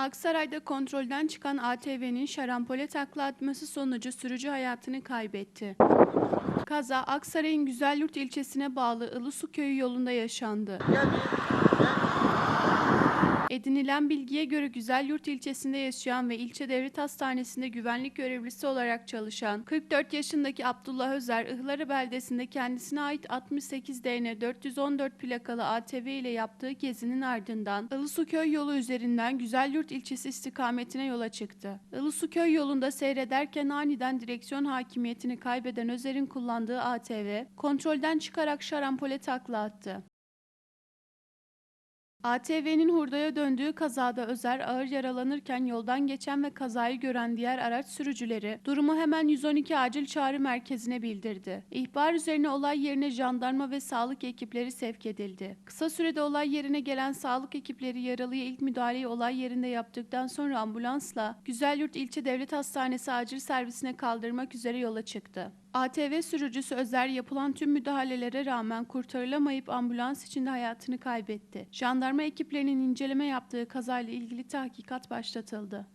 Aksaray'da kontrolden çıkan ATV'nin şarampole takla atması sonucu sürücü hayatını kaybetti. Kaza Aksaray'ın Güzelyurt ilçesine bağlı Ilısu köyü yolunda yaşandı. Edinilen bilgiye göre Güzelyurt ilçesinde yaşayan ve ilçe devlet hastanesinde güvenlik görevlisi olarak çalışan 44 yaşındaki Abdullah Özer, Ihları beldesinde kendisine ait 68 DN 414 plakalı ATV ile yaptığı gezinin ardından Ilısuköy yolu üzerinden Güzelyurt ilçesi istikametine yola çıktı. Ilısuköy yolunda seyrederken aniden direksiyon hakimiyetini kaybeden Özer'in kullandığı ATV kontrolden çıkarak şarampole takla attı. ATV'nin hurdaya döndüğü kazada Özer ağır yaralanırken yoldan geçen ve kazayı gören diğer araç sürücüleri durumu hemen 112 acil çağrı merkezine bildirdi. İhbar üzerine olay yerine jandarma ve sağlık ekipleri sevk edildi. Kısa sürede olay yerine gelen sağlık ekipleri yaralıya ilk müdahaleyi olay yerinde yaptıktan sonra ambulansla Güzelyurt İlçe Devlet Hastanesi acil servisine kaldırmak üzere yola çıktı. ATV sürücüsü Özer yapılan tüm müdahalelere rağmen kurtarılamayıp ambulans içinde hayatını kaybetti. Jandarma ekiplerinin inceleme yaptığı kazayla ilgili tahkikat başlatıldı.